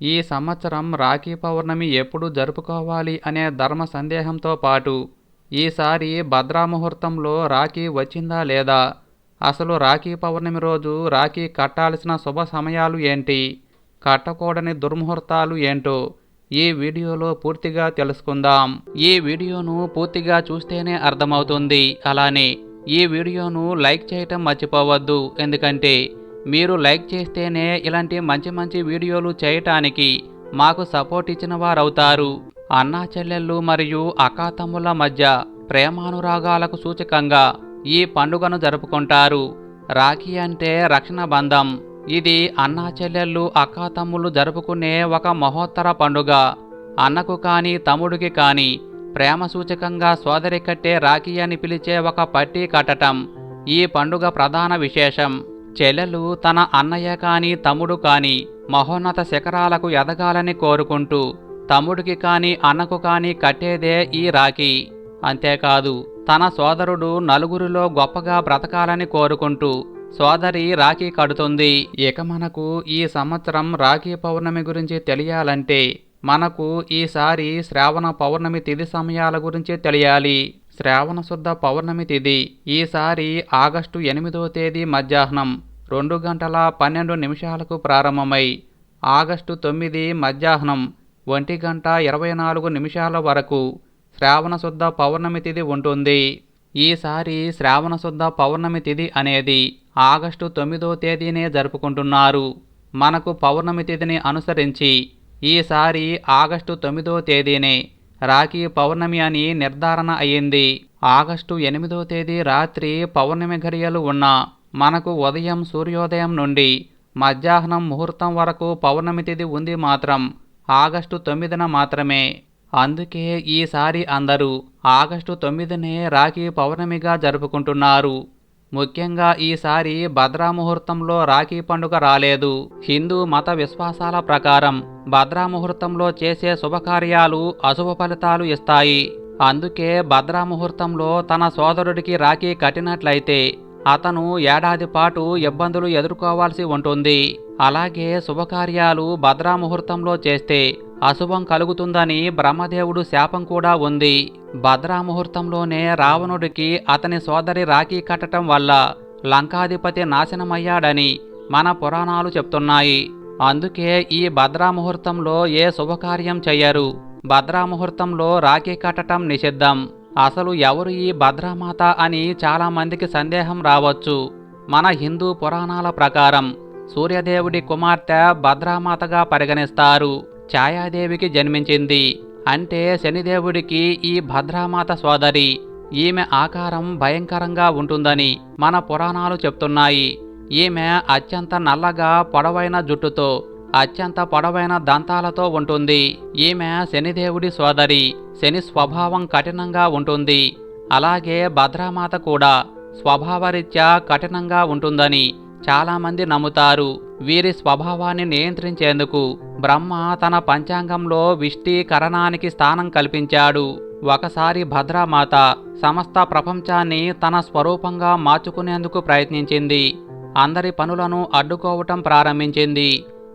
ఈ సంవత్సరం రాఖీ పౌర్ణమి ఎప్పుడు జరుపుకోవాలి అనే ధర్మ సందేహంతో పాటు ఈసారి భద్రా ముహూర్తంలో రాఖీ వచ్చిందా లేదా? అసలు రాఖీ పౌర్ణమి రోజు రాఖీ కట్టాల్సిన శుభ సమయాలు ఏంటి? కట్టకూడని దుర్ముహూర్తాలు ఏంటో ఈ వీడియోలో పూర్తిగా తెలుసుకుందాం. ఈ వీడియోను పూర్తిగా చూస్తేనే అర్థమవుతుంది. అలానే ఈ వీడియోను లైక్ చేయటం మర్చిపోవద్దు. ఎందుకంటే మీరు లైక్ చేస్తేనే ఇలాంటి మంచి మంచి వీడియోలు చేయటానికి మాకు సపోర్ట్ ఇచ్చిన వారవుతారు. అన్నా చెల్లెళ్ళు మరియు అకాతమ్ముల మధ్య ప్రేమానురాగాలకు సూచకంగా ఈ పండుగను జరుపుకుంటారు. రాఖీ అంటే రక్షణ బంధం. ఇది అన్నా చెల్లెళ్ళు అక్కాతమ్ములు జరుపుకునే ఒక మహోత్తర పండుగ. అన్నకు కానీ తమ్ముడికి కానీ ప్రేమ సూచకంగా సోదరి కట్టే రాఖీ అని పిలిచే ఒక పట్టీ కట్టటం ఈ పండుగ ప్రధాన విశేషం. చెల్లెలు తన అన్నయ్య కాని తమ్ముడు కాని మహోన్నత శిఖరాలకు ఎదగాలని కోరుకుంటూ తమ్ముడికి కాని అన్నకు కాని కట్టేదే ఈ రాఖీ. అంతేకాదు తన సోదరుడు నలుగురిలో గొప్పగా బ్రతకాలని కోరుకుంటూ సోదరి రాఖీ కడుతుంది. ఇక మనకు ఈ సంవత్సరం రాఖీ పౌర్ణమి గురించి తెలియాలంటే మనకు ఈసారి శ్రావణ పౌర్ణమి తిథి సమయాల గురించి తెలియాలి. శ్రావణ శుద్ధ పౌర్ణమి తిథి ఈసారి ఆగస్టు ఎనిమిదో తేదీ మధ్యాహ్నం. రెండు గంటల పన్నెండు నిమిషాలకు ప్రారంభమై ఆగస్టు తొమ్మిది మధ్యాహ్నం ఒంటి గంట ఇరవై నాలుగు నిమిషాల వరకు శ్రావణ శుద్ధ పౌర్ణమి తిథి ఉంటుంది. ఈసారి శ్రావణ శుద్ధ పౌర్ణమి తిథి అనేది ఆగస్టు తొమ్మిదో తేదీనే జరుపుకుంటున్నారు. మనకు పౌర్ణమి తిథిని అనుసరించి ఈసారి ఆగస్టు తొమ్మిదో తేదీనే రాఖీ పౌర్ణమి అని నిర్ధారణ అయ్యింది ఆగస్టు ఎనిమిదో తేదీ రాత్రి పౌర్ణమి ఘడియలు ఉన్న మనకు ఉదయం సూర్యోదయం నుండి మధ్యాహ్నం ముహూర్తం వరకు పౌర్ణమి తిథి ఉంది మాత్రం ఆగస్టు తొమ్మిదిన మాత్రమే. అందుకే ఈసారి అందరూ ఆగస్టు తొమ్మిదినే రాఖీ పౌర్ణమిగా జరుపుకుంటున్నారు. ముఖ్యంగా ఈసారి భద్రా ముహూర్తంలో రాఖీ పండుగ రాలేదు. హిందూ మత విశ్వాసాల ప్రకారం భద్రా ముహూర్తంలో చేసే శుభకార్యాలు అశుభ ఫలితాలు ఇస్తాయి. అందుకే భద్రా ముహూర్తంలో తన సోదరుడికి రాఖీ కట్టినట్లయితే అతను ఏడాది పాటు ఇబ్బందులు ఎదుర్కోవాల్సి ఉంటుంది. అలాగే శుభకార్యాలు భద్రా ముహూర్తంలో చేస్తే అశుభం కలుగుతుందని బ్రహ్మదేవుడు శాపం కూడా ఉంది. భద్రా ముహూర్తంలోనే రావణుడికి అతని సోదరి రాఖీ కట్టడం వల్ల లంకాధిపతి నాశనమయ్యాడని మన పురాణాలు చెప్తున్నాయి. అందుకే ఈ భద్రా ముహూర్తంలో ఏ శుభకార్యం చెయ్యరు. భద్రా ముహూర్తంలో రాఖీ కట్టడం నిషిద్ధం. అసలు ఎవరు ఈ భద్రామాత అని చాలామందికి సందేహం రావచ్చు. మన హిందూ పురాణాల ప్రకారం సూర్యదేవుడి కుమార్తె భద్రామాతగా పరిగణిస్తారు. ఛాయాదేవికి జన్మించింది. అంటే శనిదేవుడికి ఈ భద్రామాత సోదరి. ఈమె ఆకారం భయంకరంగా ఉంటుందని మన పురాణాలు చెప్తున్నాయి. ఈమె అత్యంత నల్లగా పొడవైన జుట్టుతో అత్యంత పొడవైన దంతాలతో ఉంటుంది. ఈమె శనిదేవుడి సోదరి. శని స్వభావం కఠినంగా ఉంటుంది. అలాగే భద్రామాత కూడా స్వభావరీత్యా కఠినంగా ఉంటుందని చాలామంది నమ్ముతారు. వీరి స్వభావాన్ని నియంత్రించేందుకు బ్రహ్మ తన పంచాంగంలో విష్టీకరణానికి స్థానం కల్పించాడు. ఒకసారి భద్రామాత సమస్త ప్రపంచాన్ని తన స్వరూపంగా మార్చుకునేందుకు ప్రయత్నించింది. అందరి పనులను అడ్డుకోవటం ప్రారంభించింది.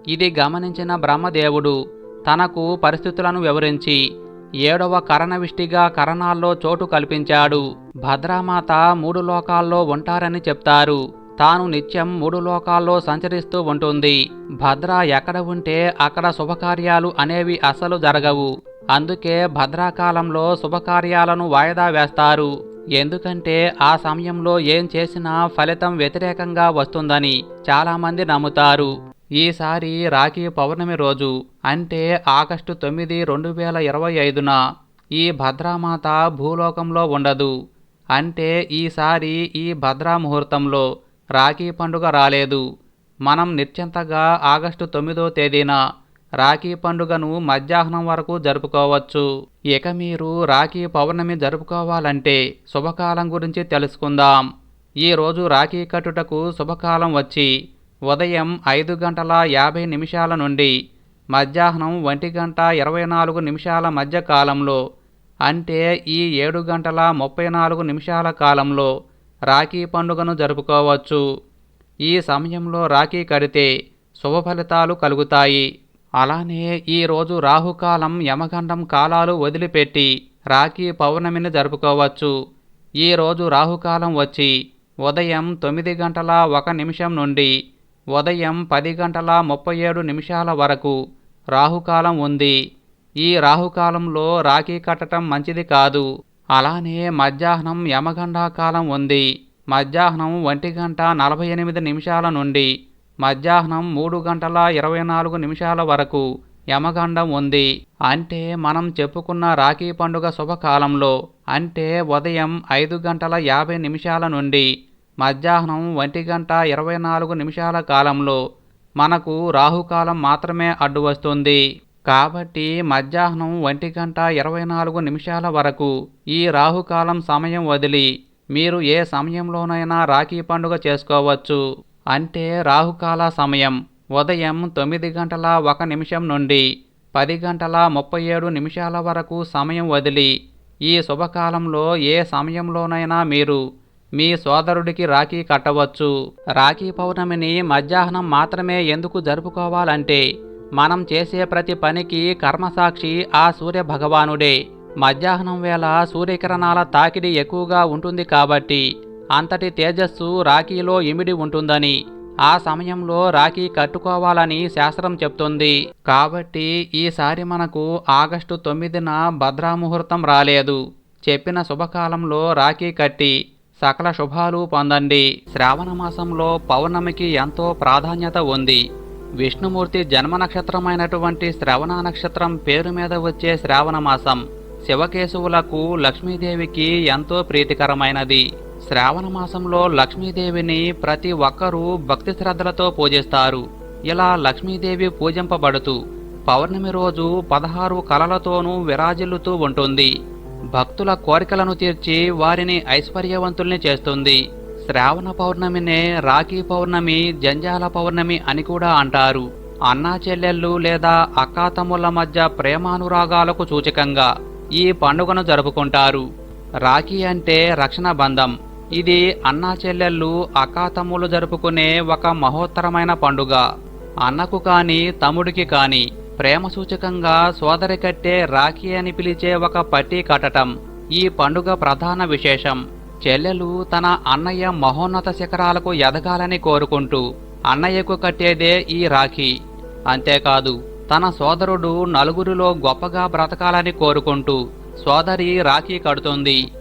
ఇది గమనించిన బ్రహ్మదేవుడు తనకు పరిస్థితులను వివరించి ఏడవ కరణవిష్టిగా కరణాల్లో చోటు కల్పించాడు. భద్రామాత మూడు లోకాల్లో ఉంటారని చెప్తారు. తాను నిత్యం మూడు లోకాల్లో సంచరిస్తూ ఉంటుంది. భద్ర ఎక్కడ ఉంటే అక్కడ శుభకార్యాలు అనేవి అసలు జరగవు. అందుకే భద్రాకాలంలో శుభకార్యాలను వాయిదా వేస్తారు. ఎందుకంటే ఆ సమయంలో ఏం చేసినా ఫలితం వ్యతిరేకంగా వస్తుందని చాలామంది నమ్ముతారు. ఈసారి రాఖీ పౌర్ణమి రోజు అంటే ఆగస్టు తొమ్మిది రెండు వేల ఇరవై ఐదున ఈ భద్రామాత భూలోకంలో ఉండదు. అంటే ఈసారి ఈ భద్రా ముహూర్తంలో రాఖీ పండుగ రాలేదు. మనం నిశ్చింతగా ఆగస్టు తొమ్మిదో తేదీన రాఖీ పండుగను మధ్యాహ్నం వరకు జరుపుకోవచ్చు. ఇక మీరు రాఖీ పౌర్ణమి జరుపుకోవాలంటే శుభకాలం గురించి తెలుసుకుందాం. ఈరోజు రాఖీ కట్టుటకు శుభకాలం వచ్చి ఉదయం ఐదు గంటల యాభై నిమిషాల నుండి మధ్యాహ్నం ఒంటి గంట ఇరవై నాలుగు నిమిషాల మధ్య కాలంలో అంటే ఈ ఏడు గంటల ముప్పై నాలుగు నిమిషాల కాలంలో రాఖీ పండుగను జరుపుకోవచ్చు. ఈ సమయంలో రాఖీ కడితే శుభ ఫలితాలు కలుగుతాయి. అలానే ఈరోజు రాహుకాలం యమగండం కాలాలు వదిలిపెట్టి రాఖీ పౌర్ణమిని జరుపుకోవచ్చు. ఈరోజు రాహుకాలం వచ్చి ఉదయం తొమ్మిది గంటల ఒక నిమిషం నుండి ఉదయం పది గంటల ముప్పై ఏడు నిమిషాల వరకు రాహుకాలం ఉంది. ఈ రాహుకాలంలో రాఖీ కట్టడం మంచిది కాదు. అలానే మధ్యాహ్నం యమగండా కాలం ఉంది. మధ్యాహ్నం ఒంటి గంట నలభై ఎనిమిది నిమిషాల నుండి మధ్యాహ్నం మూడు గంటల ఇరవై నాలుగు నిమిషాల వరకు యమగండం ఉంది. అంటే మనం చెప్పుకున్న రాఖీ పండుగ శుభకాలంలో అంటే ఉదయం ఐదు గంటల యాభై నిమిషాల నుండి మధ్యాహ్నం ఒంటి గంట ఇరవై నాలుగు నిమిషాల కాలంలో మనకు రాహుకాలం మాత్రమే అడ్డు వస్తుంది. కాబట్టి మధ్యాహ్నం ఒంటి గంట ఇరవై నాలుగు నిమిషాల వరకు ఈ రాహుకాలం సమయం వదిలి మీరు ఏ సమయంలోనైనా రాఖీ పండుగ చేసుకోవచ్చు. అంటే రాహుకాల సమయం. ఉదయం తొమ్మిది గంటల ఒక నిమిషం నుండి పది గంటల ముప్పై ఏడు నిమిషాల వరకు సమయం వదిలి ఈ శుభకాలంలో ఏ సమయంలోనైనా మీరు మీ సోదరుడికి రాఖీ కట్టవచ్చు. రాఖీ పౌర్ణమిని మధ్యాహ్నం మాత్రమే ఎందుకు జరుపుకోవాలంటే మనం చేసే ప్రతి పనికి కర్మసాక్షి ఆ సూర్య భగవానుడే మధ్యాహ్నం వేళ సూర్యకిరణాల తాకిడి ఎక్కువగా ఉంటుంది కాబట్టి అంతటి తేజస్సు రాఖీలో ఇమిడి ఉంటుందని ఆ సమయంలో రాఖీ కట్టుకోవాలని శాస్త్రం చెప్తుంది. కాబట్టి ఈసారి మనకు ఆగస్టు తొమ్మిదిన భద్రాముహూర్తం రాలేదు. చెప్పిన శుభకాలంలో రాఖీ కట్టి సకల శుభాలు పొందండి. శ్రావణ మాసంలో పౌర్ణమికి ఎంతో ప్రాధాన్యత ఉంది. విష్ణుమూర్తి జన్మ నక్షత్రమైనటువంటి శ్రవణ నక్షత్రం పేరు మీద వచ్చే శ్రావణ మాసం. శివకేశవులకు లక్ష్మీదేవికి ఎంతో ప్రీతికరమైనది. శ్రావణ మాసంలో లక్ష్మీదేవిని ప్రతి ఒక్కరూ భక్తి శ్రద్ధలతో పూజిస్తారు. ఇలా లక్ష్మీదేవి పూజింపబడుతూ పౌర్ణమి రోజు పదహారు కలలతోనూ విరాజిల్లుతూ ఉంటుంది. భక్తుల కోరికలను తీర్చి వారిని ఐశ్వర్యవంతుల్ని చేస్తుంది. శ్రావణ పౌర్ణమినే రాఖీ పౌర్ణమి జంజాల పౌర్ణమి అని కూడా అంటారు. అన్నా చెల్లెళ్ళు లేదా అక్కాతమ్ముల మధ్య ప్రేమానురాగాలకు సూచకంగా ఈ పండుగను జరుపుకుంటారు. రాఖీ అంటే రక్షణ బంధం. ఇది అన్నా చెల్లెళ్ళు అక్కాతమ్ములు జరుపుకునే ఒక మహోత్తరమైన పండుగ. అన్నకు కాని తమ్ముడికి కానీ ప్రేమ సూచకంగా సోదరి కట్టే రాఖీ అని పిలిచే ఒక పట్టీ కట్టటం ఈ పండుగ ప్రధాన విశేషం. చెల్లెలు తన అన్నయ్య మహోన్నత శిఖరాలకు ఎదగాలని కోరుకుంటూ అన్నయ్యకు కట్టేదే ఈ రాఖీ. అంతేకాదు తన సోదరుడు నలుగురిలో గొప్పగా బ్రతకాలని కోరుకుంటూ సోదరి రాఖీ కడుతుంది.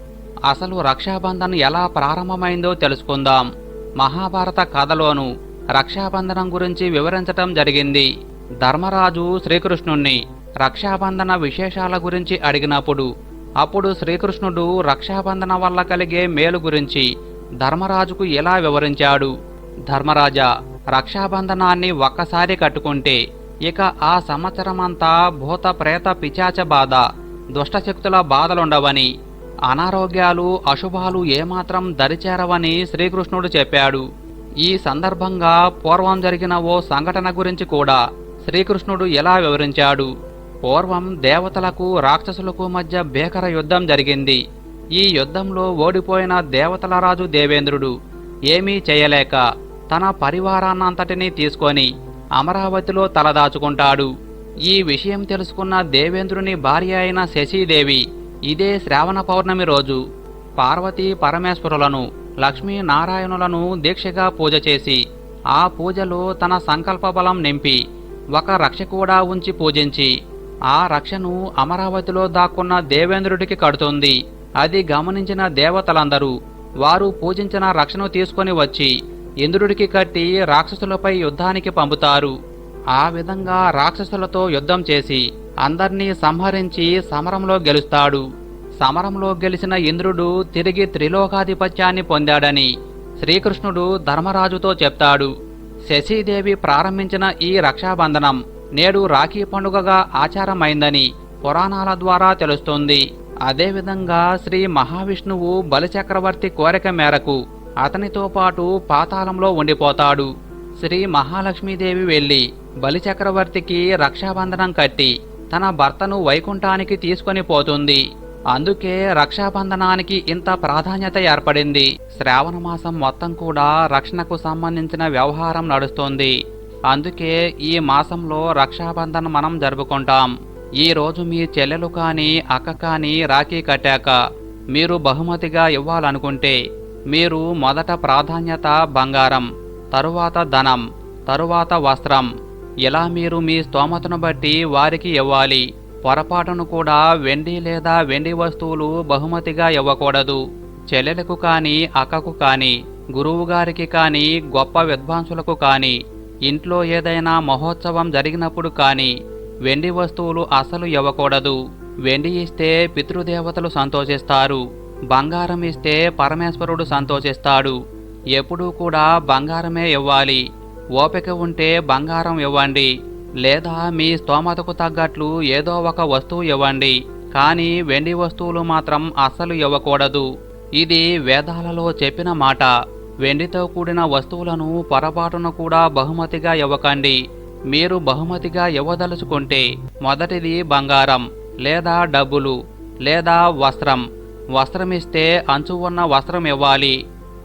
అసలు రక్షాబంధన్ ఎలా ప్రారంభమైందో తెలుసుకుందాం. మహాభారత కథలోను రక్షాబంధనం గురించి వివరించటం జరిగింది. ధర్మరాజు శ్రీకృష్ణుణ్ణి రక్షాబంధన విశేషాల గురించి అడిగినప్పుడు అప్పుడు శ్రీకృష్ణుడు రక్షాబంధన వల్ల కలిగే మేలు గురించి ధర్మరాజుకు ఎలా వివరించాడు? ధర్మరాజా రక్షాబంధనాన్ని ఒక్కసారి కట్టుకుంటే ఇక ఆ సంవత్సరమంతా భూత ప్రేత పిచాచ బాధ దుష్టశక్తుల బాధలుండవని అనారోగ్యాలు అశుభాలు ఏమాత్రం దరిచేరవని శ్రీకృష్ణుడు చెప్పాడు. ఈ సందర్భంగా పూర్వం జరిగిన ఓ సంఘటన గురించి కూడా శ్రీకృష్ణుడు ఎలా వివరించాడు? పూర్వం దేవతలకు రాక్షసులకు మధ్య భీకర యుద్ధం జరిగింది. ఈ యుద్ధంలో ఓడిపోయిన దేవతల రాజు దేవేంద్రుడు ఏమీ చేయలేక తన పరివారాన్నంతటినీ తీసుకొని అమరావతిలో తలదాచుకుంటాడు. ఈ విషయం తెలుసుకున్న దేవేంద్రుని భార్య అయిన శశీదేవి ఇదే శ్రావణ పౌర్ణమి రోజు పార్వతీ పరమేశ్వరులను లక్ష్మీ నారాయణులను దీక్షగా పూజ చేసి ఆ పూజలో తన సంకల్ప బలం నింపి ఒక రక్ష కూడా ఉంచి పూజించి ఆ రక్షను అమరావతిలో దాక్కున్న దేవేంద్రుడికి కడుతుంది. అది గమనించిన దేవతలందరూ వారు పూజించిన రక్షను తీసుకొని వచ్చి ఇంద్రుడికి కట్టి రాక్షసులపై యుద్ధానికి పంపుతారు. ఆ విధంగా రాక్షసులతో యుద్ధం చేసి అందర్నీ సంహరించి సమరంలో గెలుస్తాడు. సమరంలో గెలిచిన ఇంద్రుడు తిరిగి త్రిలోకాధిపత్యాన్ని పొందాడని శ్రీకృష్ణుడు ధర్మరాజుతో చెప్తాడు. శశీదేవి ప్రారంభించిన ఈ రక్షాబంధనం నేడు రాఖీ పండుగగా ఆచారమైందని పురాణాల ద్వారా తెలుస్తుంది. అదేవిధంగా శ్రీ మహావిష్ణువు బలిచక్రవర్తి కోరిక మేరకు అతనితో పాటు పాతాళంలో ఉండిపోతాడు. శ్రీ మహాలక్ష్మీదేవి వెళ్ళి బలిచక్రవర్తికి రక్షాబంధనం కట్టి తన భర్తను వైకుంఠానికి తీసుకొని పోతుంది. అందుకే రక్షాబంధనానికి ఇంత ప్రాధాన్యత ఏర్పడింది. శ్రావణ మాసం మొత్తం కూడా రక్షణకు సంబంధించిన వ్యవహారం నడుస్తోంది. అందుకే ఈ మాసంలో రక్షాబంధన్ మనం జరుపుకుంటాం. ఈ రోజు మీ చెల్లెలు కానీ అక్క కానీ రాఖీ కట్టాక మీరు బహుమతిగా ఇవ్వాలనుకుంటే మీరు మొదట ప్రాధాన్యత బంగారం తరువాత ధనం తరువాత వస్త్రం ఇలా మీరు మీ స్తోమతను బట్టి వారికి ఇవ్వాలి. పొరపాటును కూడా వెండి లేదా వెండి వస్తువులు బహుమతిగా ఇవ్వకూడదు. చెల్లెలకు కానీ అక్కకు కానీ గురువుగారికి కానీ గొప్ప విద్వాంసులకు కానీ ఇంట్లో ఏదైనా మహోత్సవం జరిగినప్పుడు కానీ వెండి వస్తువులు అసలు ఇవ్వకూడదు. వెండి ఇస్తే పితృదేవతలు సంతోషిస్తారు. బంగారం ఇస్తే పరమేశ్వరుడు సంతోషిస్తాడు. ఎప్పుడూ కూడా బంగారమే ఇవ్వాలి. ఓపిక ఉంటే బంగారం ఇవ్వండి. లేదా మీ స్తోమతకు తగ్గట్లు ఏదో ఒక వస్తువు ఇవ్వండి కానీ వెండి వస్తువులు మాత్రం అస్సలు ఇవ్వకూడదు. ఇది వేదాలలో చెప్పిన మాట. వెండితో కూడిన వస్తువులను పొరపాటున కూడా బహుమతిగా ఇవ్వకండి. మీరు బహుమతిగా ఇవ్వదలుచుకుంటే మొదటిది బంగారం లేదా డబ్బులు లేదా వస్త్రం. వస్త్రం ఇస్తే అంచు ఉన్న వస్త్రం ఇవ్వాలి.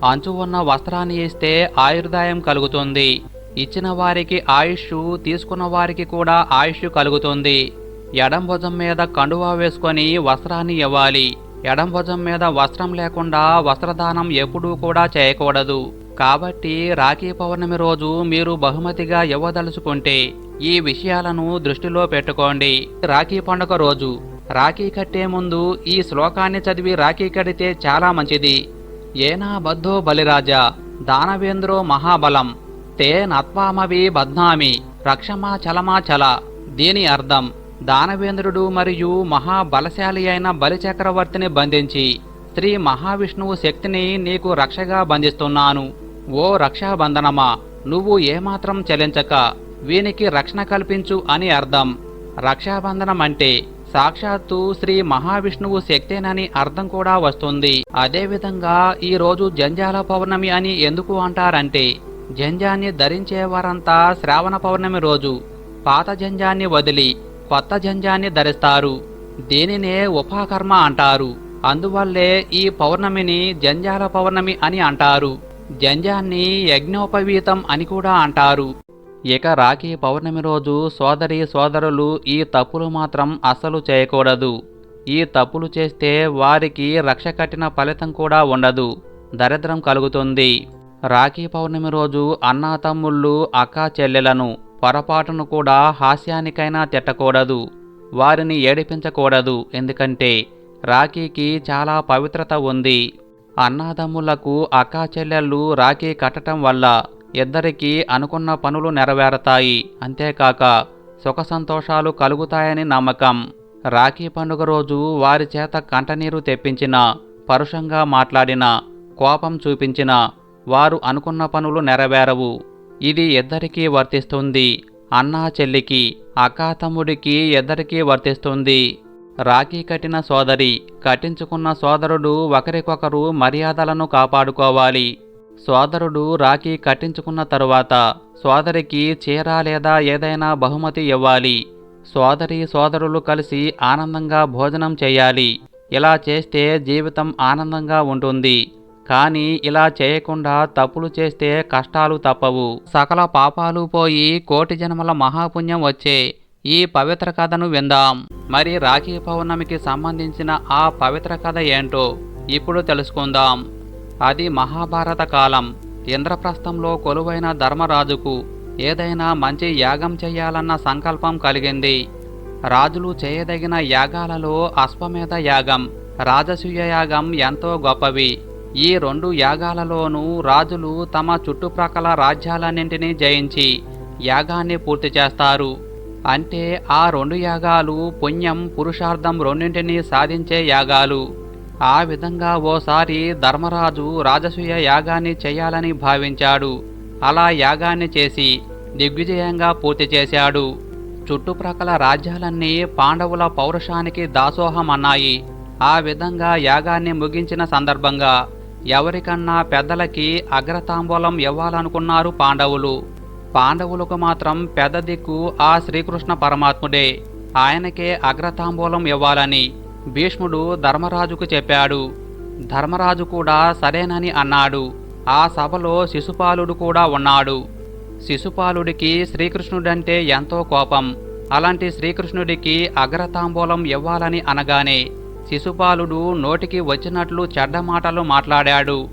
అంచు ఉన్న వస్త్రాన్ని ఇస్తే ఆయుర్దాయం కలుగుతుంది. ఇచ్చిన వారికి ఆయుష్ తీసుకున్న వారికి కూడా ఆయుష్ కలుగుతుంది. ఎడం భుజం మీద కండువా వేసుకొని వస్త్రాన్ని ఇవ్వాలి. ఎడం భుజం మీద వస్త్రం లేకుండా వస్త్రదానం ఎప్పుడూ కూడా చేయకూడదు. కాబట్టి రాఖీ పౌర్ణమి రోజు మీరు బహుమతిగా ఇవ్వదలుచుకుంటే ఈ విషయాలను దృష్టిలో పెట్టుకోండి. రాఖీ పండుగ రోజు. రాఖీ కట్టే ముందు ఈ శ్లోకాన్ని చదివి రాఖీ కడితే చాలా మంచిది. ఏనా బద్ధో బలిరాజా దానవేంద్రో మహాబలం. తే నత్వామవి బద్నామి రక్షమా చలమా చల. దీని అర్థం దానవేంద్రుడు మరియు మహాబలశాలి అయిన బలిచక్రవర్తిని బంధించి శ్రీ మహావిష్ణువు శక్తిని నీకు రక్షగా బంధిస్తున్నాను. ఓ రక్షాబంధనమా నువ్వు ఏమాత్రం చెలించక వీనికి రక్షణ కల్పించు అని అర్థం. రక్షాబంధనం అంటే సాక్షాత్తు శ్రీ మహావిష్ణువు శక్తేనని అర్థం కూడా వస్తుంది. అదేవిధంగా ఈ రోజు జంజాల పౌర్ణమి అని ఎందుకు అంటారంటే జంజాన్ని ధరించేవారంతా శ్రావణ పౌర్ణమి రోజు పాత జంజాన్ని వదిలి కొత్త జంజాన్ని ధరిస్తారు. దీనినే ఉపాకర్మ అంటారు. అందువల్లే ఈ పౌర్ణమిని జంజాల పౌర్ణమి అని అంటారు. జంజాన్ని యజ్ఞోపవీతం అని కూడా అంటారు. ఇక రాఖీ పౌర్ణమి రోజు సోదరి సోదరులు ఈ తప్పులు మాత్రం అస్సలు చేయకూడదు. ఈ తప్పులు చేస్తే వారికి రక్ష కట్టిన ఫలితం కూడా ఉండదు. దరిద్రం కలుగుతుంది. రాఖీ పౌర్ణమి రోజు అన్నా తమ్ముళ్ళు అక్కా చెల్లెలను పొరపాటును కూడా హాస్యానికైనా తిట్టకూడదు. వారిని ఏడిపించకూడదు. ఎందుకంటే రాఖీకి చాలా పవిత్రత ఉంది. అన్నాదమ్ములకు అక్కా చెల్లెళ్ళు రాఖీ కట్టడం వల్ల ఇద్దరికీ అనుకున్న పనులు నెరవేరతాయి. అంతేకాక సుఖ సంతోషాలు కలుగుతాయని నమ్మకం. రాఖీ పండుగ రోజు వారి చేత కంటనీరు తెప్పించిన పరుషంగా మాట్లాడిన కోపం చూపించిన వారు అనుకున్న పనులు నెరవేరవు. ఇది ఇద్దరికీ వర్తిస్తుంది. అన్నా చెల్లికి అక్కా తమ్ముడికి ఇద్దరికీ వర్తిస్తుంది. రాఖీ కట్టిన సోదరి కట్టించుకున్న సోదరుడు ఒకరికొకరు మర్యాదలను కాపాడుకోవాలి. సోదరుడు రాఖీ కట్టించుకున్న తరువాత సోదరికి చీర లేదా ఏదైనా బహుమతి ఇవ్వాలి. సోదరి సోదరులు కలిసి ఆనందంగా భోజనం చేయాలి. ఇలా చేస్తే జీవితం ఆనందంగా ఉంటుంది. కానీ ఇలా చేయకుండా తప్పులు చేస్తే కష్టాలు తప్పవు. సకల పాపాలు పోయి కోటి జన్మల మహాపుణ్యం వచ్చే ఈ పవిత్ర కథను విందాం. మరి రాఖీ పౌర్ణమికి సంబంధించిన ఆ పవిత్ర కథ ఏంటో ఇప్పుడు తెలుసుకుందాం. అది మహాభారత కాలం. ఇంద్రప్రస్థంలో కొలువైన ధర్మరాజుకు ఏదైనా మంచి యాగం చేయాలన్న సంకల్పం కలిగింది. రాజులు చేయదగిన యాగాలలో అశ్వమేధ యాగం రాజసూయ యాగం ఎంతో గొప్పవి. ఈ రెండు యాగాలలోనూ రాజులు తమ చుట్టుప్రక్కల రాజ్యాలన్నింటినీ జయించి యాగాన్ని పూర్తి చేస్తారు. అంటే ఆ రెండు యాగాలు పుణ్యం పురుషార్థం రెండింటినీ సాధించే యాగాలు. ఆ విధంగా ఓసారి ధర్మరాజు రాజసూయ యాగాన్ని చేయాలని భావించాడు. అలా యాగాన్ని చేసి దిగ్విజయంగా పూర్తి చేశాడు. చుట్టుప్రక్కల రాజ్యాలన్నీ పాండవుల పౌరుషానికి దాసోహం అన్నాయి ఆ విధంగా యాగాన్ని ముగించిన సందర్భంగా ఎవరికన్నా పెద్దలకి అగ్రతాంబూలం ఇవ్వాలనుకున్నారు పాండవులు. పాండవులకు మాత్రం పెద్ద దిక్కు ఆ శ్రీకృష్ణ పరమాత్ముడే. ఆయనకే అగ్రతాంబూలం ఇవ్వాలని భీష్ముడు ధర్మరాజుకు చెప్పాడు. ధర్మరాజు కూడా సరేనని అన్నాడు. ఆ సభలో శిశుపాలుడు కూడా ఉన్నాడు. శిశుపాలుడికి శ్రీకృష్ణుడంటే ఎంతో కోపం. అలాంటి శ్రీకృష్ణుడికి అగ్రతాంబూలం ఇవ్వాలని అనగానే శిశుపాలుడు నోటికి వచ్చినట్లు చెడ్డ మాటలు మాట్లాడాడు.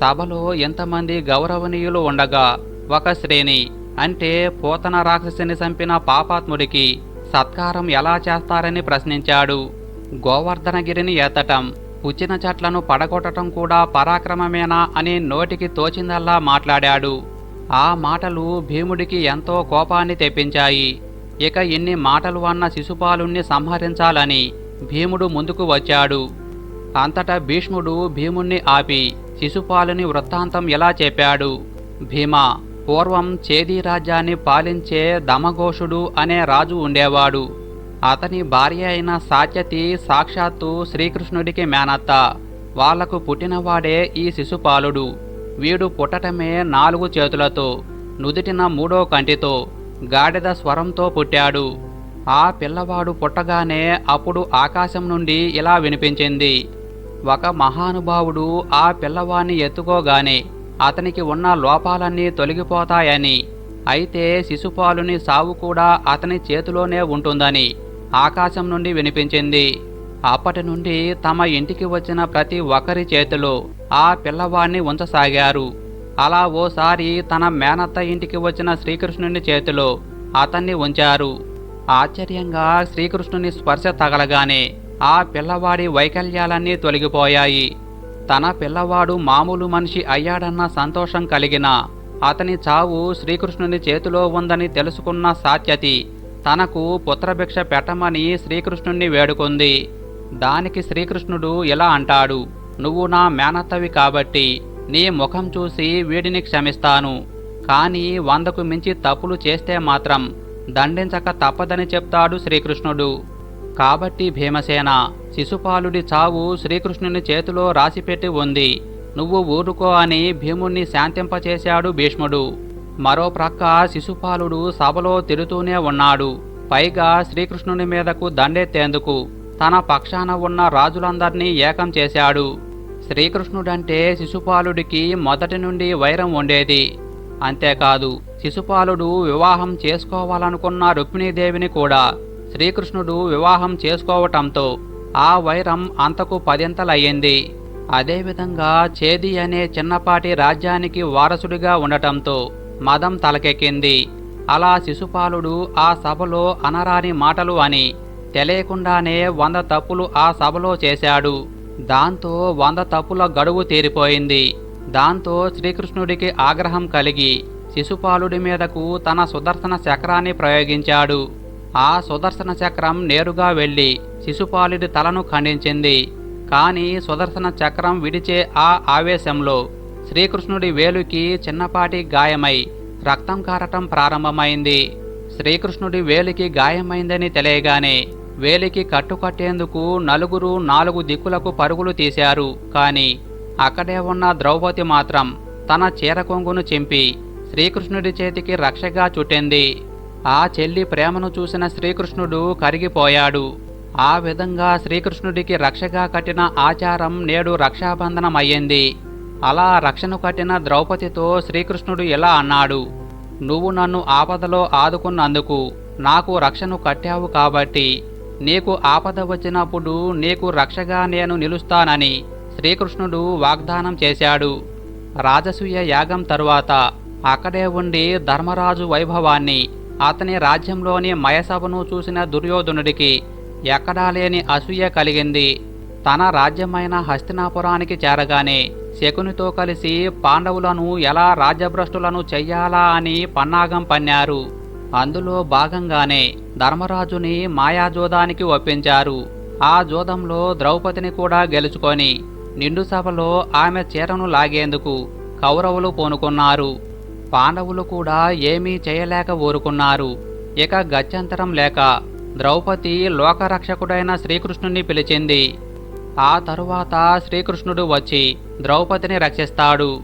సభలో ఎంతమంది గౌరవనీయులు ఉండగా ఒక శ్రేణి అంటే పోతన రాక్షసిని చంపిన పాపాత్ముడికి సత్కారం ఎలా చేస్తారని ప్రశ్నించాడు. గోవర్ధనగిరిని ఎత్తటం పుచ్చిన చెట్లను పడగొట్టడం కూడా పరాక్రమమేనా అని నోటికి తోచిందల్లా మాట్లాడాడు. ఆ మాటలు భీముడికి ఎంతో కోపాన్ని తెప్పించాయి. ఇక ఇన్ని మాటలు అన్న శిశుపాలుణ్ణి సంహరించాలని భీముడు ముందుకు వచ్చాడు. అంతటా భీష్ముడు భీముణ్ణి ఆపి శిశుపాలుని వృత్తాంతం ఎలా చెప్పాడు? భీమా పూర్వం చేదీ రాజ్యాన్ని పాలించే దమఘోషుడు అనే రాజు ఉండేవాడు. అతని భార్య అయిన సాత్యతి సాక్షాత్తు శ్రీకృష్ణుడికి మేనత్త. వాళ్ళకు పుట్టినవాడే ఈ శిశుపాలుడు. వీడు పుట్టటమే నాలుగు చేతులతో నుదిటిన మూడో కంటితో గాడిద స్వరంతో పుట్టాడు. ఆ పిల్లవాడు పుట్టగానే అప్పుడు ఆకాశం నుండి ఇలా వినిపించింది. ఒక మహానుభావుడు ఆ పిల్లవాణ్ణి ఎత్తుకోగానే అతనికి ఉన్న లోపాలన్నీ తొలగిపోతాయని అయితే శిశుపాలుని సావు కూడా అతని చేతిలోనే ఉంటుందని ఆకాశం నుండి వినిపించింది. అప్పటి నుండి తమ ఇంటికి వచ్చిన ప్రతి ఒక్కరి చేతిలో ఆ పిల్లవాణ్ణి ఉంచసాగారు. అలా ఓసారి తన మేనత్త ఇంటికి వచ్చిన శ్రీకృష్ణుని చేతిలో అతన్ని ఉంచారు. ఆశ్చర్యంగా శ్రీకృష్ణుని స్పర్శ తగలగానే ఆ పిల్లవాడి వైకల్యాలన్నీ తొలగిపోయాయి. తన పిల్లవాడు మామూలు మనిషి అయ్యాడన్న సంతోషం కలిగిన అతని చావు శ్రీకృష్ణుని చేతిలో ఉందని తెలుసుకున్న సాత్యతి తనకు పుత్రభిక్ష పెట్టమని శ్రీకృష్ణుణ్ణి వేడుకుంది. దానికి శ్రీకృష్ణుడు ఇలా అంటాడు నువ్వు నా మేనత్తవి కాబట్టి నీ ముఖం చూసి వీడిని క్షమిస్తాను. కానీ వందకు మించి తప్పులు చేస్తే మాత్రం దండించక తప్పదని చెప్తాడు శ్రీకృష్ణుడు. కాబట్టి భీమసేన శిశుపాలుడి చావు శ్రీకృష్ణుని చేతిలో రాసిపెట్టి ఉంది. నువ్వు ఊరుకో అని భీముణ్ణి శాంతింపచేశాడు భీష్ముడు. మరో ప్రక్క శిశుపాలుడు సభలో తిరుగుతూనే ఉన్నాడు. పైగా శ్రీకృష్ణుని మీదకు దండెత్తేందుకు తన పక్షాన ఉన్న రాజులందర్నీ ఏకం చేశాడు. శ్రీకృష్ణుడంటే శిశుపాలుడికి మొదటి నుండి వైరం ఉండేది. అంతేకాదు శిశుపాలుడు వివాహం చేసుకోవాలనుకున్న రుక్మిణీదేవిని కూడా శ్రీకృష్ణుడు వివాహం చేసుకోవటంతో ఆ వైరం అంతకు పదింతలయ్యింది. అదేవిధంగా చేది అనే చిన్నపాటి రాజ్యానికి వారసుడిగా ఉండటంతో మదం తలకెక్కింది. అలా శిశుపాలుడు ఆ సభలో అనరాని మాటలు అని తెలియకుండానే వంద తప్పులు ఆ సభలో చేశాడు. దాంతో వంద తప్పుల గడువు తీరిపోయింది. దాంతో శ్రీకృష్ణుడికి ఆగ్రహం కలిగి శిశుపాలుడి మీదకు తన సుదర్శన చక్రాన్ని ప్రయోగించాడు. ఆ సుదర్శన చక్రం నేరుగా వెళ్ళి శిశుపాలుడి తలను ఖండించింది. కానీ సుదర్శన చక్రం విడిచే ఆ ఆవేశంలో శ్రీకృష్ణుడి వేలుకి చిన్నపాటి గాయమై రక్తం కారటం ప్రారంభమైంది. శ్రీకృష్ణుడి వేలికి గాయమైందని తెలియగానే వేలికి కట్టుకట్టేందుకు నలుగురు నాలుగు దిక్కులకు పరుగులు తీశారు. కాని అక్కడే ఉన్న ద్రౌపది మాత్రం తన చీర కొంగును చింపి శ్రీకృష్ణుడి చేతికి రక్షగా చుట్టింది. ఆ చెల్లి ప్రేమను చూసిన శ్రీకృష్ణుడు కరిగిపోయాడు. ఆ విధంగా శ్రీకృష్ణుడికి రక్షగా కట్టిన ఆచారం నేడు రక్షాబంధనం అయ్యింది అలా రక్షను కట్టిన ద్రౌపదితో శ్రీకృష్ణుడు ఇలా అన్నాడు నువ్వు నన్ను ఆపదలో ఆదుకున్నందుకు నాకు రక్షను కట్టావు కాబట్టి నీకు ఆపద వచ్చినప్పుడు నీకు రక్షగా నేను నిలుస్తానని శ్రీకృష్ణుడు వాగ్దానం చేశాడు. రాజసూయ యాగం తరువాత అక్కడే ఉండి ధర్మరాజు వైభవాన్ని అతని రాజ్యంలోని మయసభను చూసిన దుర్యోధనుడికి ఎక్కడా లేని అసూయ కలిగింది. తన రాజ్యమైన హస్తినాపురానికి చేరగానే శకునితో కలిసి పాండవులను ఎలా రాజ్యభ్రష్టులను చెయ్యాలా అని పన్నాగం పన్నారు. అందులో భాగంగానే ధర్మరాజుని మాయాజోదానికి ఒప్పించారు. ఆ జోదంలో ద్రౌపదిని కూడా గెలుచుకొని నిండు సభలో ఆమె చీరను లాగేందుకు కౌరవులు పూనుకున్నారు. పాండవులు కూడా ఏమీ చేయలేక ఊరుకున్నారు. ఇక గత్యంతరం లేక ద్రౌపది లోకరక్షకుడైన శ్రీకృష్ణుని పిలిచింది. ఆ తరువాత శ్రీకృష్ణుడు వచ్చి ద్రౌపదిని రక్షిస్తాడు.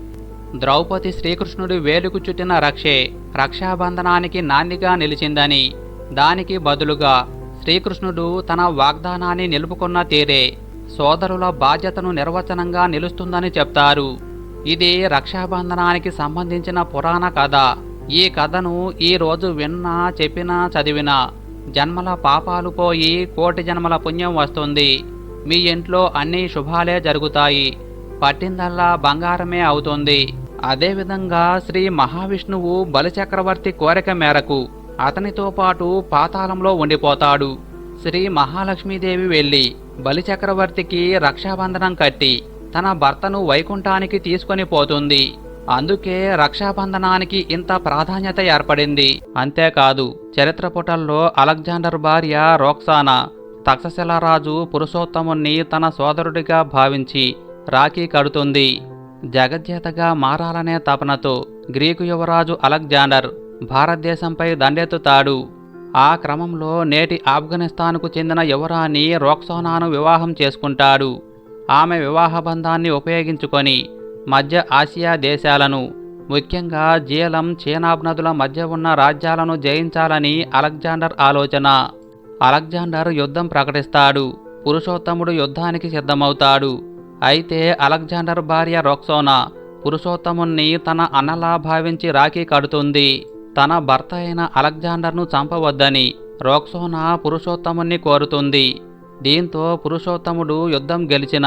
ద్రౌపది శ్రీకృష్ణుడి వేలుకు చుట్టిన రక్షే రక్షాబంధనానికి నాందిగా నిలిచిందని దానికి బదులుగా శ్రీకృష్ణుడు తన వాగ్దానాన్ని నిలుపుకున్న తీరే సోదరుల బాధ్యతను నిర్వచనంగా నిలుస్తుందని చెప్తారు. ఇది రక్షాబంధనానికి సంబంధించిన పురాణ కథ. ఈ కథను ఈరోజు విన్నా చెప్పినా చదివినా జన్మల పాపాలు పోయి కోటి జన్మల పుణ్యం వస్తుంది. మీ ఇంట్లో అన్ని శుభాలే జరుగుతాయి. పట్టిందల్లా బంగారమే అవుతుంది. అదేవిధంగా శ్రీ మహావిష్ణువు బలిచక్రవర్తి కోరిక మేరకు అతనితో పాటు పాతాళంలో ఉండిపోతాడు. శ్రీ మహాలక్ష్మీదేవి వెళ్ళి బలిచక్రవర్తికి రక్షాబంధనం కట్టి తన భర్తను వైకుంఠానికి తీసుకొని పోతుంది. అందుకే రక్షాబంధనానికి ఇంత ప్రాధాన్యత ఏర్పడింది. అంతేకాదు చరిత్ర పుటల్లో అలెగ్జాండర్ భార్య రోక్సానా తక్షశిలారాజు పురుషోత్తముణ్ణి తన సోదరుడిగా భావించి రాఖీ కడుతుంది. జగజ్జేతగా మారాలనే తపనతో గ్రీకు యువరాజు అలెగ్జాండర్ భారతదేశంపై దండెత్తుతాడు. ఆ క్రమంలో నేటి ఆఫ్ఘనిస్తాన్కు చెందిన యువరాణి రోక్సోనాను వివాహం చేసుకుంటాడు. ఆమె వివాహ బంధాన్ని ఉపయోగించుకొని మధ్య ఆసియా దేశాలను ముఖ్యంగా జీలం చీనాబ్ నదుల మధ్య ఉన్న రాజ్యాలను జయించాలని అలెగ్జాండర్ ఆలోచన. అలెగ్జాండర్ యుద్ధం ప్రకటిస్తాడు. పురుషోత్తముడు యుద్ధానికి సిద్ధమవుతాడు. అయితే అలెగ్జాండర్ భార్య రోక్సోనా పురుషోత్తముణ్ణి తన అన్నలా భావించి రాఖీ కడుతుంది. తన భర్త అయిన అలెగ్జాండర్ను చంపవద్దని రోక్సోనా పురుషోత్తముణ్ణి కోరుతుంది. దీంతో పురుషోత్తముడు యుద్ధం గెలిచిన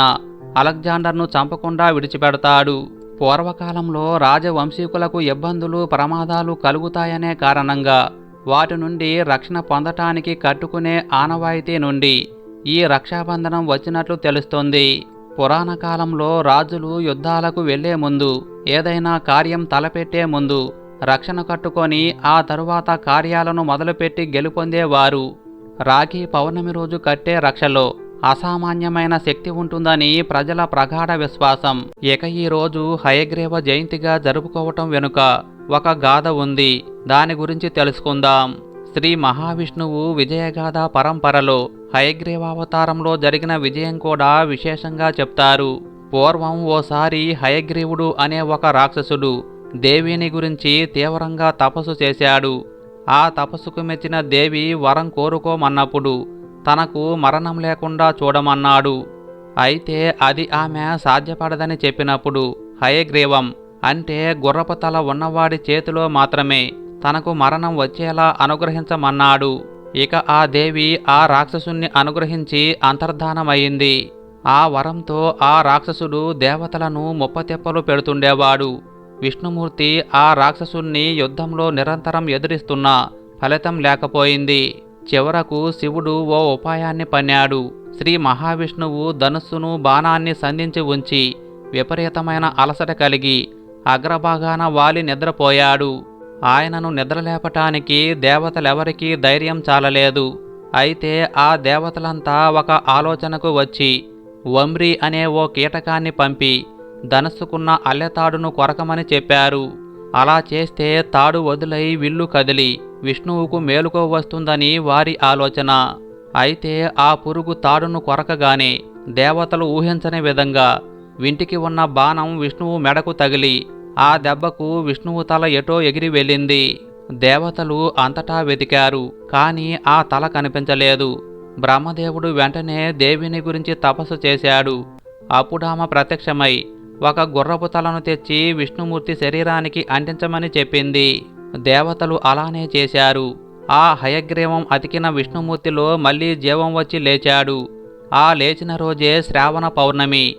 అలెగ్జాండర్ను చంపకుండా విడిచిపెడతాడు. పూర్వకాలంలో రాజవంశీకులకు ఇబ్బందులు ప్రమాదాలు కలుగుతాయనే కారణంగా వాటి నుండి రక్షణ పొందటానికి కట్టుకునే ఆనవాయితీ నుండి ఈ రక్షాబంధనం వచ్చినట్లు తెలుస్తోంది. పురాణ కాలంలో రాజులు యుద్ధాలకు వెళ్ళే ముందు ఏదైనా కార్యం తలపెట్టే ముందు రక్షణ కట్టుకొని ఆ తరువాత కార్యాలను మొదలుపెట్టి గెలుపొందేవారు. రాఖీ పౌర్ణమి రోజు కట్టే రక్షలో అసామాన్యమైన శక్తి ఉంటుందని ప్రజల ప్రగాఢ విశ్వాసం. ఇక ఈ రోజు హయగ్రీవ జయంతిగా జరుపుకోవటం వెనుక ఒక గాథ ఉంది. దాని గురించి తెలుసుకుందాం. శ్రీ మహావిష్ణువు విజయగాథ పరంపరలో హయగ్రీవావతారంలో జరిగిన విజయం కూడా విశేషంగా చెప్తారు. పూర్వం ఓసారి హయగ్రీవుడు అనే ఒక రాక్షసుడు దేవిని గురించి తీవ్రంగా తపస్సు చేశాడు. ఆ తపస్సుకు మెచ్చిన దేవి వరం కోరుకోమన్నప్పుడు తనకు మరణం లేకుండా చూడమన్నాడు. అయితే అది ఆమె సాధ్యపడదని చెప్పినప్పుడు హయగ్రీవం అంటే గుర్రపు తల ఉన్నవాడి చేతిలో మాత్రమే తనకు మరణం వచ్చేలా అనుగ్రహించమన్నాడు. ఇక ఆ దేవి ఆ రాక్షసుణ్ణి అనుగ్రహించి అంతర్ధానమయ్యింది. ఆ వరంతో ఆ రాక్షసుడు దేవతలను ముప్పతెప్పలు పెడుతుండేవాడు. విష్ణుమూర్తి ఆ రాక్షసుణ్ణి యుద్ధంలో నిరంతరం ఎదురిస్తున్నా ఫలితం లేకపోయింది. చివరకు శివుడు ఓ ఉపాయాన్ని పన్నాడు. శ్రీ మహావిష్ణువు ధనుస్సును బాణాన్ని సంధించి ఉంచి విపరీతమైన అలసట కలిగి అగ్రభాగాన వాలి నిద్రపోయాడు. ఆయనను నిద్రలేపటానికి దేవతలెవరికీ ధైర్యం చాలలేదు. అయితే ఆ దేవతలంతా ఒక ఆలోచనకు వచ్చి వమ్రి అనే ఓ కీటకాన్ని పంపి ధనస్సుకున్న అల్లెతాడును కొరకమని చెప్పారు. అలా చేస్తే తాడు వదిలై విల్లు కదిలి విష్ణువుకు మేలుకో వస్తుందని వారి ఆలోచన. అయితే ఆ పురుగు తాడును కొరకగానే దేవతలు ఊహించని విధంగా వింటికి ఉన్న బాణం విష్ణువు మెడకు తగిలి ఆ దెబ్బకు విష్ణువు తల ఎటో ఎగిరి వెళ్ళింది. దేవతలు అంతటా వెతికారు కానీ ఆ తల కనిపించలేదు. బ్రహ్మదేవుడు వెంటనే దేవిని గురించి తపస్సు చేశాడు. అప్పుడామ ప్రత్యక్షమై ఒక గుర్రపు తలను తెచ్చి విష్ణుమూర్తి శరీరానికి అంటించమని చెప్పింది. దేవతలు అలానే చేశారు. ఆ హయగ్రీవం అతికిన విష్ణుమూర్తిలో మళ్ళీ జీవం వచ్చి లేచాడు. ఆ లేచిన రోజే శ్రావణ పౌర్ణమి.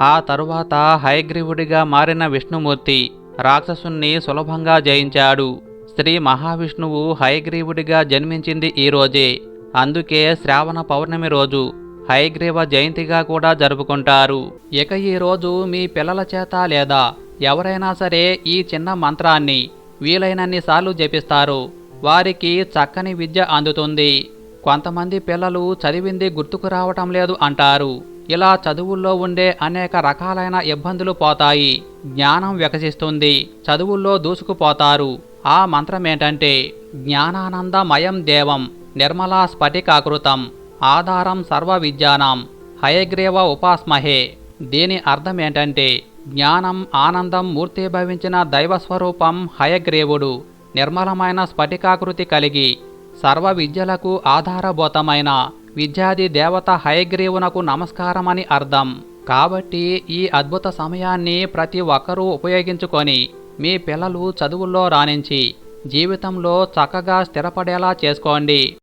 ఆ తరువాత హయగ్రీవుడిగా మారిన విష్ణుమూర్తి రాక్షసుణ్ణి సులభంగా జయించాడు. శ్రీ మహావిష్ణువు హయగ్రీవుడిగా జన్మించింది ఈ రోజే. అందుకే శ్రావణ పౌర్ణమి రోజు హయగ్రీవ జయంతిగా కూడా జరుపుకుంటారు. ఇక ఈ రోజు మీ పిల్లల చేత లేదా ఎవరైనా సరే ఈ చిన్న మంత్రాన్ని వీలైనన్ని సార్లు జపిస్తారు. వారికి చక్కని విద్య అందుతుంది. కొంతమంది పిల్లలు చదివింది గుర్తుకు రావటం లేదు అంటారు. ఇలా చదువుల్లో ఉండే అనేక రకాలైన ఇబ్బందులు పోతాయి. జ్ఞానం వికసిస్తుంది. చదువుల్లో దూసుకుపోతారు. ఆ మంత్రమేంటంటే జ్ఞానానందమయం దేవం నిర్మలా స్ఫటికాకృతం. ఆధారం సర్వ విద్యానం హయగ్రీవ ఉపాస్మహే. దీని అర్థం ఏంటంటే జ్ఞానం ఆనందం మూర్తిభవించిన దైవస్వరూపం హయగ్రీవుడు నిర్మలమైన స్ఫటికాకృతి కలిగి సర్వ విద్యలకు ఆధారభూతమైన విద్యాది దేవత హయగ్రీవునకు నమస్కారమని అర్థం. కాబట్టి ఈ అద్భుత సమయాన్ని ప్రతి ఒక్కరూ ఉపయోగించుకొని మీ పిల్లలు చదువుల్లో రాణించి జీవితంలో చక్కగా స్థిరపడేలా చేసుకోండి.